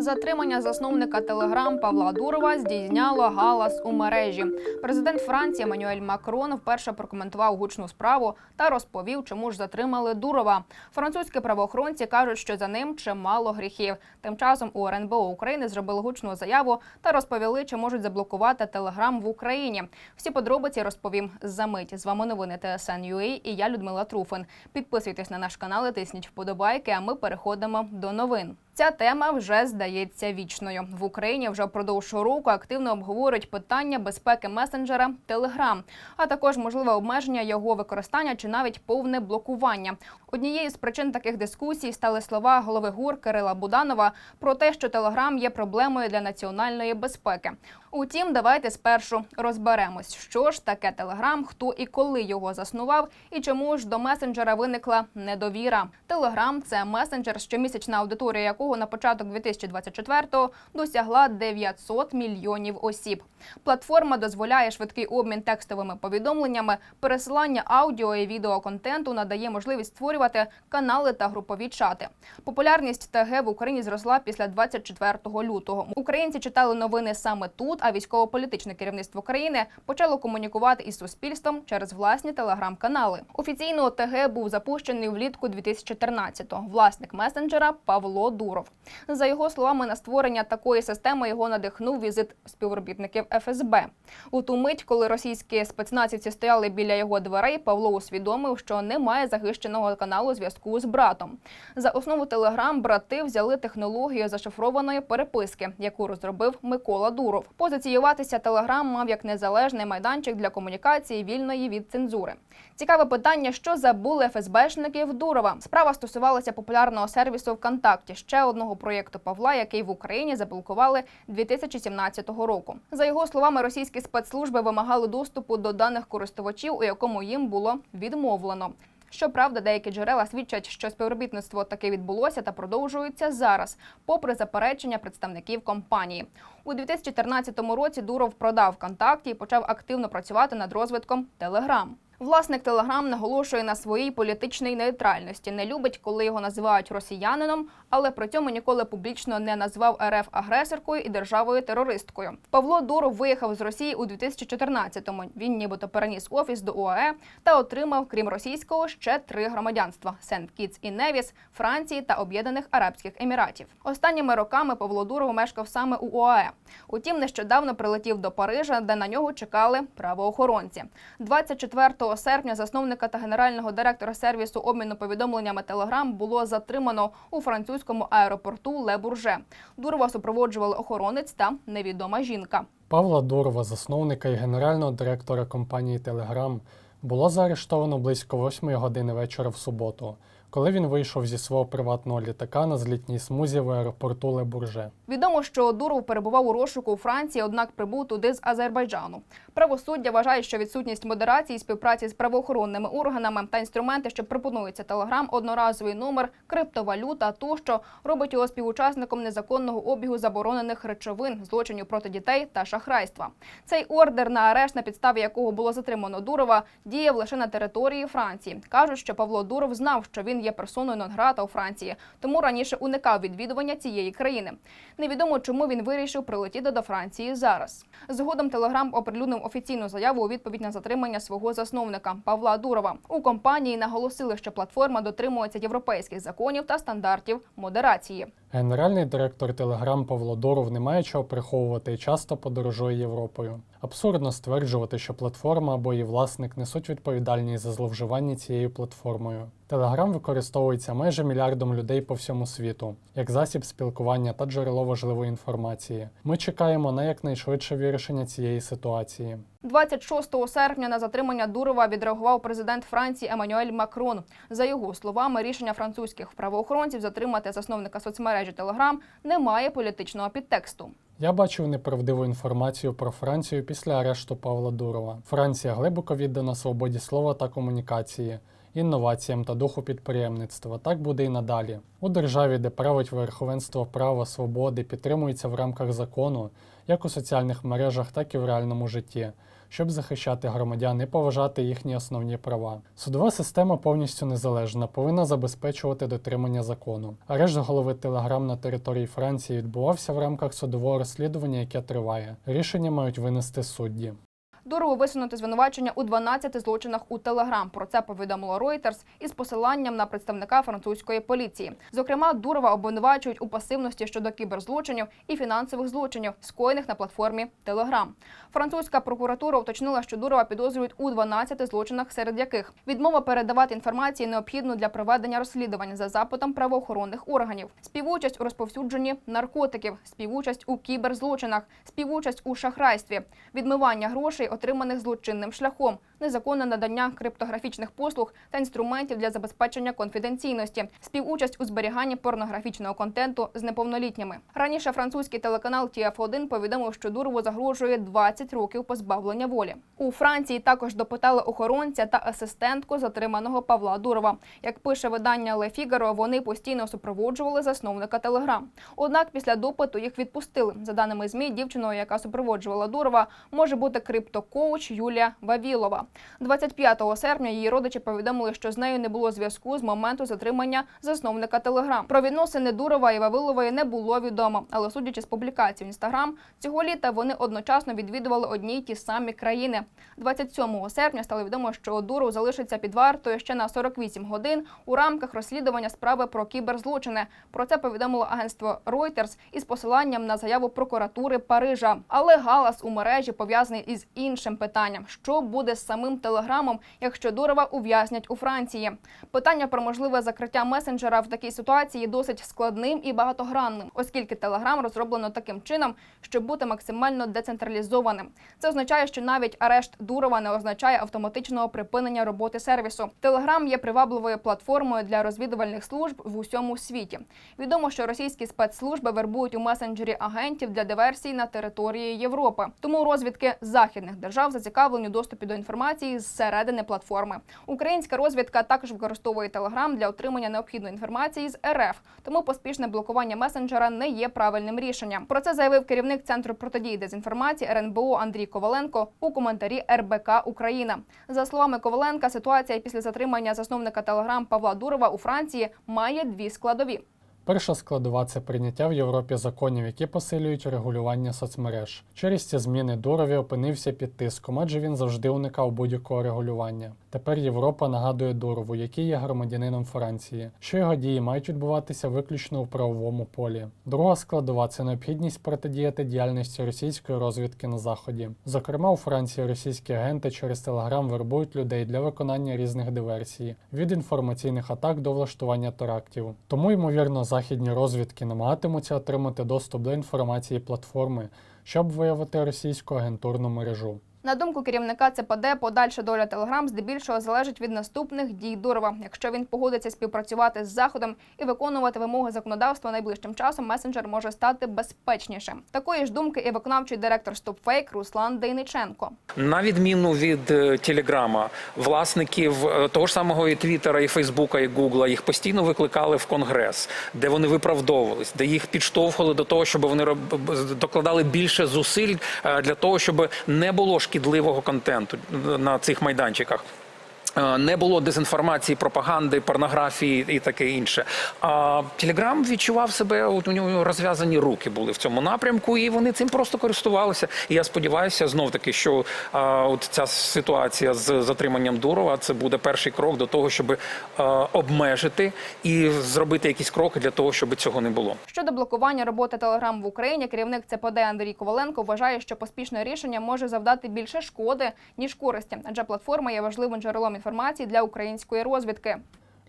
Затримання засновника Телеграм Павла Дурова здійсняло галас у мережі. Президент Франції Еммануель Макрон вперше прокоментував гучну справу та розповів, чому ж затримали Дурова. Французькі правоохоронці кажуть, що за ним чимало гріхів. Тим часом у РНБО України зробили гучну заяву та розповіли, чи можуть заблокувати Телеграм в Україні. Всі подробиці розповім за мить. З вами новини ТСН.UA і я Людмила Труфин. Підписуйтесь на наш канал, і тисніть вподобайки. А ми переходимо до новин. Ця тема вже здається вічною. В Україні вже впродовж року активно обговорюють питання безпеки месенджера Telegram, а також можливе обмеження його використання чи навіть повне блокування. Однією з причин таких дискусій стали слова голови ГУР Кирила Буданова про те, що Telegram є проблемою для національної безпеки. Утім, давайте спершу розберемось, що ж таке Telegram, хто і коли його заснував, і чому ж до месенджера виникла недовіра. Telegram – це месенджер, щомісячна аудиторія якого на початок 2024-го досягла 900 мільйонів осіб. Платформа дозволяє швидкий обмін текстовими повідомленнями, пересилання аудіо і відеоконтенту надає можливість створювати канали та групові чати. Популярність ТГ в Україні зросла після 24 лютого. Українці читали новини саме тут, а військово-політичне керівництво країни почало комунікувати із суспільством через власні телеграм-канали. Офіційно ТГ був запущений влітку 2014-го. Власник месенджера Павло Дуров. За його словами, на створення такої системи його надихнув візит співробітників ФСБ. У ту мить, коли російські спецназівці стояли біля його дверей, Павло усвідомив, що немає захищеного каналу зв'язку з братом. За основу Телеграм брати взяли технологію зашифрованої переписки, яку розробив Микола Дуров. Позиціюватися Телеграм мав як незалежний майданчик для комунікації вільної від цензури. Цікаве питання, що забули ФСБшників Дурова. Справа стосувалася популярного сервісу ВКонтакті, ще одного проєкту Павла, який в Україні заблокували 2017 року. За його словами, російські спецслужби вимагали доступу до даних користувачів, у якому їм було відмовлено. Щоправда, деякі джерела свідчать, що співробітництво таки відбулося та продовжується зараз, попри заперечення представників компанії. У 2014 році Дуров продав ВКонтакті і почав активно працювати над розвитком Телеграм. Власник Телеграм наголошує на своїй політичній нейтральності. Не любить, коли його називають росіянином, але при цьому ніколи публічно не назвав РФ агресоркою і державою терористкою. Павло Дуров виїхав з Росії у 2014-му. Він нібито переніс офіс до УАЕ та отримав, крім російського, ще три громадянства: Сент Кітс і Невіс, Франції та Об'єднаних Арабських Еміратів. Останніми роками Павло Дуров мешкав саме у УАЕ. Утім, нещодавно прилетів до Парижа, де на нього чекали правоохоронці. 24 серпня засновника та генерального директора сервісу обміну повідомленнями Телеграм було затримано у французькому аеропорту Ле Бурже. Дурова супроводжували охоронець та невідома жінка. Павла Дурова, засновника і генерального директора компанії Телеграм, було заарештовано близько 8 години вечора в суботу, коли він вийшов зі свого приватного літака на злітній смузі в аеропорту Ле Бурже. Відомо, що Дуров перебував у розшуку у Франції, однак прибув туди з Азербайджану. Правосуддя вважає, що відсутність модерації, співпраці з правоохоронними органами та інструменти, що пропонуються Телеграм, одноразовий номер, криптовалюта тощо робить його співучасником незаконного обігу заборонених речовин, злочинів проти дітей та шахрайства. Цей ордер на арешт, на підставі якого було затримано Дурова, діяв лише на території Франції. кажуть, що Павло Дуров знав, що він є персоною нон-грата у Франції, тому раніше уникав відвідування цієї країни. Невідомо, чому він вирішив прилетіти до Франції зараз. Згодом Телеграм оприлюднив офіційну заяву у відповідь на затримання свого засновника Павла Дурова. У компанії наголосили, що платформа дотримується європейських законів та стандартів модерації. Генеральний директор Telegram Павло Дуров не має чого приховувати і часто подорожує Європою. Абсурдно стверджувати, що платформа або її власник несуть відповідальність за зловживання цією платформою. Telegram використовується майже мільярдом людей по всьому світу як засіб спілкування та джерело важливої інформації. Ми чекаємо на якнайшвидше вирішення цієї ситуації. 26 серпня на затримання Дурова відреагував президент Франції Еммануель Макрон. За його словами, рішення французьких правоохоронців затримати засновника соцмережі Телеграм не має політичного підтексту. Я бачив неправдиву інформацію про Францію після арешту Павла Дурова. Франція глибоко віддана свободі слова та комунікації інноваціям та духу підприємництва. Так буде і надалі. У державі, де править верховенство права, свободи, підтримується в рамках закону, як у соціальних мережах, так і в реальному житті, щоб захищати громадян і поважати їхні основні права. Судова система повністю незалежна, повинна забезпечувати дотримання закону. Арешт голови Телеграм на території Франції відбувався в рамках судового розслідування, яке триває. Рішення мають винести судді. Дурову висунути звинувачення у 12 злочинах у Телеграм. Про це повідомило Reuters із посиланням на представника французької поліції. Зокрема, Дурова обвинувачують у пасивності щодо кіберзлочинів і фінансових злочинів, скоєних на платформі Телеграм. Французька прокуратура уточнила, що Дурова підозрюють у 12 злочинах, серед яких відмова передавати інформацію необхідну для проведення розслідування за запитом правоохоронних органів, співучасть у розповсюдженні наркотиків, співучасть у кіберзлочинах, співучасть у шахрайстві, відмивання грошей, отриманих злочинним шляхом, незаконне надання криптографічних послуг та інструментів для забезпечення конфіденційності, співучасть у зберіганні порнографічного контенту з неповнолітніми. Раніше французький телеканал TF1 повідомив, що Дурову загрожує 20 років позбавлення волі. У Франції також допитали охоронця та асистентку затриманого Павла Дурова. Як пише видання Le Figaro, вони постійно супроводжували засновника Телеграм. Однак після допиту їх відпустили. За даними змі, дівчиною, яка супроводжувала Дурова, може бути криптокоуч Юлія Вавілова. 25 серпня її родичі повідомили, що з нею не було зв'язку з моменту затримання засновника Телеграм. Про відносини Дурова і Вавилової не було відомо, але судячи з публікацій в інстаграм, цього літа вони одночасно відвідували одні й ті самі країни. 27 серпня стало відомо, що Дуров залишиться під вартою ще на 48 годин у рамках розслідування справи про кіберзлочини. Про це повідомило агентство Reuters із посиланням на заяву прокуратури Парижа. Але галас у мережі пов'язаний із іншим питанням: що буде з самим телеграмом, якщо Дурова ув'язнять у Франції. Питання про можливе закриття месенджера в такій ситуації досить складним і багатогранним, оскільки телеграм розроблено таким чином, щоб бути максимально децентралізованим. Це означає, що навіть арешт Дурова не означає автоматичного припинення роботи сервісу. Телеграм є привабливою платформою для розвідувальних служб в усьому світі. Відомо, що російські спецслужби вербують у месенджері агентів для диверсій на території Європи. Тому розвідки західних держав зацікавлені у доступі до інформації зсередини платформи. Українська розвідка також використовує Телеграм для отримання необхідної інформації з РФ, тому поспішне блокування месенджера не є правильним рішенням. Про це заявив керівник центру протидії дезінформації РНБО Андрій Коваленко у коментарі РБК Україна. За словами Коваленка, ситуація після затримання засновника Телеграм Павла Дурова у Франції має дві складові. Перша складова це прийняття в Європі законів, які посилюють регулювання соцмереж. Через ці зміни Дурові опинився під тиском, адже він завжди уникав будь-якого регулювання. Тепер Європа нагадує Дурову, який є громадянином Франції, що його дії мають відбуватися виключно у правовому полі. Друга складова це необхідність протидіяти діяльності російської розвідки на заході. Зокрема, у Франції російські агенти через Телеграм вербують людей для виконання різних диверсій від інформаційних атак до влаштування терактів. Тому, ймовірно, західні розвідки намагатимуться отримати доступ до інформації платформи, щоб виявити російську агентурну мережу. На думку керівника ЦПД, подальша доля Телеграм здебільшого залежить від наступних дій Дурова. Якщо він погодиться співпрацювати з заходом і виконувати вимоги законодавства найближчим часом, месенджер може стати безпечнішим. Такої ж думки і виконавчий директор StopFake Руслан Дейниченко. На відміну від е, Телеграма, власників е, того ж самого і Твіттера, і Фейсбука, і Гугла їх постійно викликали в Конгрес, де вони виправдовувались, де їх підштовхували до того, щоб вони докладали більше зусиль е, для того, щоб не було шкідливого контенту на цих майданчиках. Е, Не було дезінформації, пропаганди, порнографії і таке інше. А Телеграм відчував себе, от у нього розв'язані руки були в цьому напрямку, і вони цим просто користувалися. І я сподіваюся, знов таки, що а, от ця ситуація з затриманням Дурова це буде перший крок до того, щоб а, обмежити і зробити якісь кроки для того, щоб цього не було. Щодо блокування роботи Телеграм в Україні, керівник ЦПД Андрій Коваленко вважає, що поспішне рішення може завдати більше шкоди ніж користі, адже платформа є важливим джерелом інформації для української розвідки.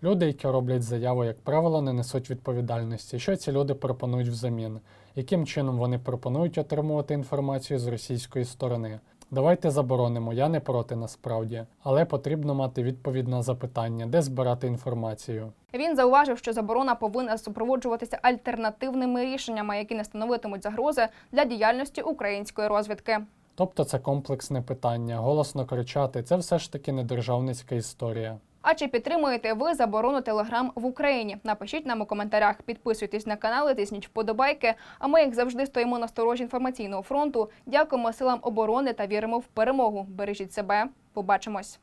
Люди, які роблять заяву, як правило, не несуть відповідальності. Що ці люди пропонують взамін? Яким чином вони пропонують отримувати інформацію з російської сторони? Давайте заборонимо, я не проти насправді, але потрібно мати відповідь на запитання, де збирати інформацію. Він зауважив, що заборона повинна супроводжуватися альтернативними рішеннями, які не становитимуть загрози для діяльності української розвідки. Тобто це комплексне питання, голосно кричати це все ж таки не державницька історія. А чи підтримуєте ви заборону телеграм в Україні? Напишіть нам у коментарях. Підписуйтесь на канал, тисніть вподобайки. А ми, як завжди, стоїмо на сторожі інформаційного фронту. Дякуємо силам оборони та віримо в перемогу. Бережіть себе. Побачимось.